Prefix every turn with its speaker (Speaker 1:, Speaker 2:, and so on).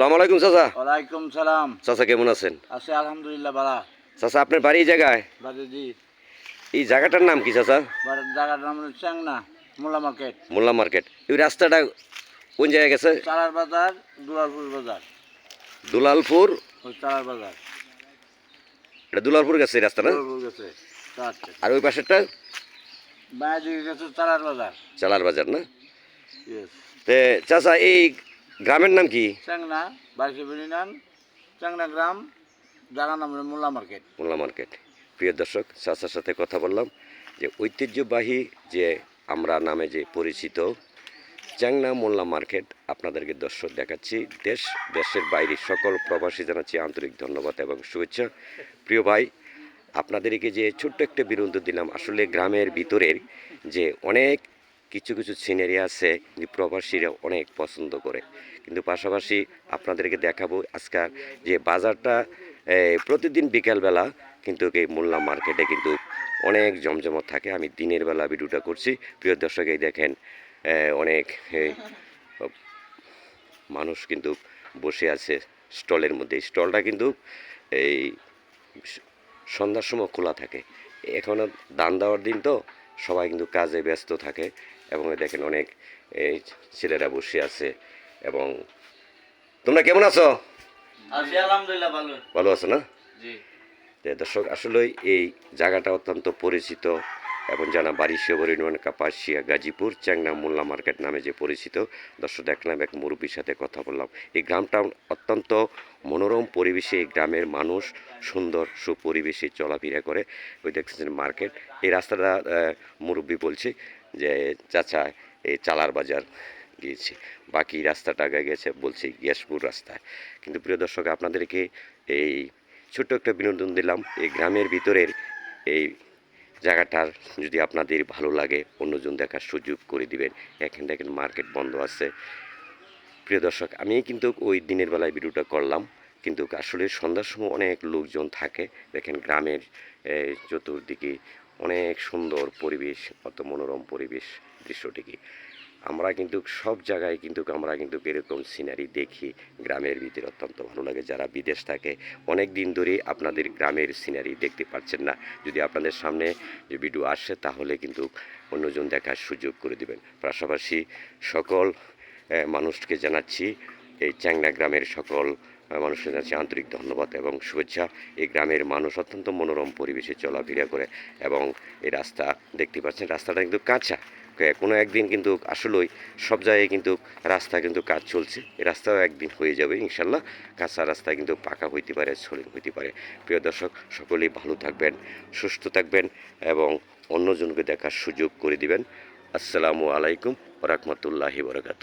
Speaker 1: সালাম আলাইকুম চাচা।
Speaker 2: ওয়ালাইকুম সালাম।
Speaker 1: চাচা কেমন আছেন?
Speaker 2: আছে আলহামদুলিল্লাহ বাড়া
Speaker 1: চাচা আপনার বাড়ি এই জায়গায়?
Speaker 2: বাড়ি জি।
Speaker 1: এই জায়গাটার নাম কি চাচা?
Speaker 2: জায়গার নাম চাংনা মোলা মার্কেট।
Speaker 1: মোল্লা মার্কেট। এই রাস্তাটা কোন জায়গায় গেছে?
Speaker 2: চালার বাজার দুলালপুর বাজার।
Speaker 1: দুলালপুর?
Speaker 2: চালার বাজার।
Speaker 1: এটা দুলালপুর গেছে রাস্তা না?
Speaker 2: গেছে
Speaker 1: আর ওই পাশেরটা?
Speaker 2: বাঁ দিকে গেছে চালার বাজার।
Speaker 1: চালার বাজার না? তে চাচা এই গ্রামের নাম কি?
Speaker 2: চাংনা বাড়ি নাম। চাংনা গ্রাম জায়গার নাম মোল্লা মার্কেট।
Speaker 1: মোল্লা মার্কেট। প্রিয় দর্শক চাচার সাথে কথা বললাম যে ঐতিহ্যবাহী যে আমরা নামে যে পরিচিত চ্যাংনা মোল্লা মার্কেট আপনাদেরকে দর্শক দেখাচ্ছি। দেশ দেশের বাইরে সকল প্রবাসী জানাচ্ছি আন্তরিক ধন্যবাদ এবং শুভেচ্ছা। প্রিয় ভাই আপনাদেরকে যে ছোট্ট একটা বিরুদ্ধ দিলাম আসলে গ্রামের ভিতরের যে অনেক কিছু কিছু সিনারি আছে যে প্রবাসীরা অনেক পছন্দ করে। কিন্তু পাশাপাশি আপনাদেরকে দেখাবো আজকাল যে বাজারটা প্রতিদিন বিকালবেলা কিন্তু এই মোল্লা মার্কেটে কিন্তু অনেক জমজমট থাকে। আমি দিনের বেলা ভিডিওটা করছি। প্রিয় দর্শক, এই দেখেন অনেক মানুষ কিন্তু বসে আছে স্টলের মধ্যে। স্টলটা কিন্তু এই সন্ধ্যার সময় খোলা থাকে। এখনও দান দেওয়ার দিন তো। সবাই কিন্তু কাজে ব্যস্ত থাকে এবং দেখেন অনেক এই ছেলেরা বসে আছে এবং তোমরা কেমন আছো?
Speaker 2: ভালো।
Speaker 1: ভালো আছো না? দর্শক আসলে এই জায়গাটা অত্যন্ত পরিচিত। এবং জানা বাড়ি শিবর ইউনিয়ন, কাপাসিয়া, গাজীপুর, চ্যাংনা মোল্লা মার্কেট নামে যে পরিচিত, দর্শক দেখলাম এক মুরব্বীর সাথে কথা বললাম। এই গ্রামটা অত্যন্ত মনোরম পরিবেশে এই গ্রামের মানুষ সুন্দর, সুপরিবেশে চলাফেরা করে। ওই দেখতেছেন মার্কেট। এই রাস্তাটা মুরব্বী বলছে যে, চাচা, এই চালার বাজার গিয়েছি। বাকি রাস্তাটা আগে গেছে, বলছি গ্যাসপুর রাস্তায়। কিন্তু প্রিয় দর্শক, আপনাদেরকে এই ছোট্ট একটা বিনোদন দিলাম। এই গ্রামের ভিতরের এই জায়গাটার যদি আপনাদের ভালো লাগে, অন্যজন দেখার সুযোগ করে দিবেন। এখান দেখেন মার্কেট বন্ধ আছে। প্রিয় দর্শক আমি কিন্তু ওই দিনের বেলায় ভিডিওটা করলাম। কিন্তু আসলে সন্ধ্যার সময় অনেক লোকজন থাকে। দেখেন গ্রামের চতুর্দিকে অনেক সুন্দর পরিবেশ, অত মনোরম পরিবেশ দৃশ্যটিকে আমরা কিন্তু সব জায়গায় কিন্তু আমরা কিন্তু এরকম সিনারি দেখি। গ্রামের ভিতরে অত্যন্ত ভালো লাগে। যারা বিদেশ থাকে, অনেক দিন ধরে আপনাদের গ্রামের সিনারি দেখতে পাচ্ছেন না। যদি আপনাদের সামনে যে ভিডিও আসে, তাহলে কিন্তু অন্যজন দেখার সুযোগ করে দিবেন। পাশাপাশি সকল মানুষকে জানাচ্ছি, এই চ্যাংনা গ্রামের সকল মানুষকে জানাচ্ছি আন্তরিক ধন্যবাদ এবং শুভেচ্ছা। এই গ্রামের মানুষ অত্যন্ত মনোরম পরিবেশে চলাফেরা করে এবং এই রাস্তা দেখতে পাচ্ছেন। রাস্তাটা কিন্তু কাঁচা। কোনো একদিন কিন্তু আসলেই সব জায়গায় কিন্তু রাস্তা কিন্তু কাজ চলছে। রাস্তাও একদিন হয়ে যাবে ইনশাল্লাহ। কাঁচা রাস্তা কিন্তু পাকা হইতে পারে সলিং হইতে পারে। প্রিয় দর্শক, সকলেই ভালো থাকবেন, সুস্থ থাকবেন এবং অন্যজনকে দেখার সুযোগ করে দিবেন। আসসালামু আলাইকুম রহমতুল্লাহি বরকাত